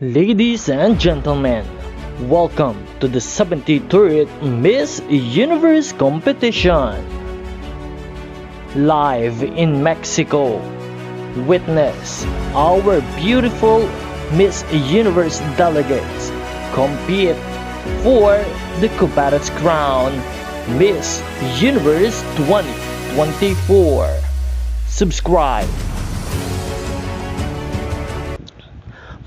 Ladies and gentlemen, welcome to the 73rd Miss Universe competition. Live in Mexico, witness our beautiful Miss Universe delegates compete for the Cubatas crown Miss Universe 2024. Subscribe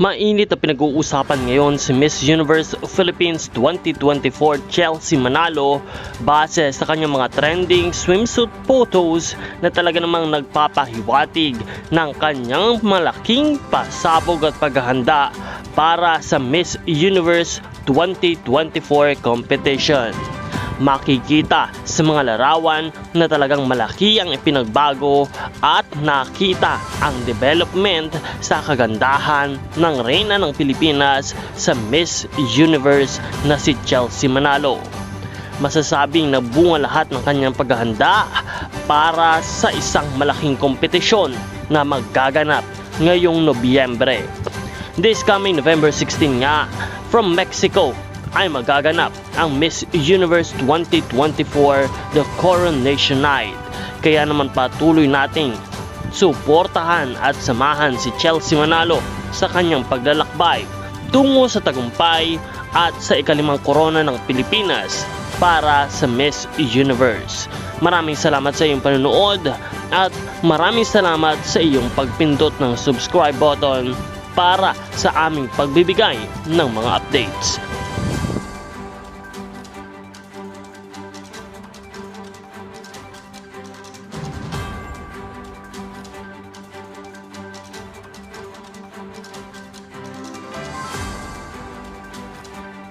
Mainit na pinag-uusapan ngayon si Miss Universe Philippines 2024 Chelsea Manalo base sa kanyang mga trending swimsuit photos na talaga namang nagpapahiwatig ng kanyang malaking pasabog at paghahanda para sa Miss Universe 2024 competition makikita sa mga larawan na talagang malaki ang ipinagbago at nakita ang development sa kagandahan ng reyna ng Pilipinas sa Miss Universe na si Chelsea Manalo. Masasabing nabunga lahat ng kanyang paghahanda para sa isang malaking kompetisyon na maggaganap ngayong Nobyembre. This coming November 16 nga, from Mexico, ay magaganap ang Miss Universe 2024 The Coronation Night. Kaya naman patuloy nating suportahan at samahan si Chelsea Manalo sa kanyang paglalakbay tungo sa tagumpay at sa ikalimang korona ng Pilipinas para sa Miss Universe. Maraming salamat sa iyong panonood at maraming salamat sa iyong pagpindot ng subscribe button para sa aming pagbibigay ng mga updates.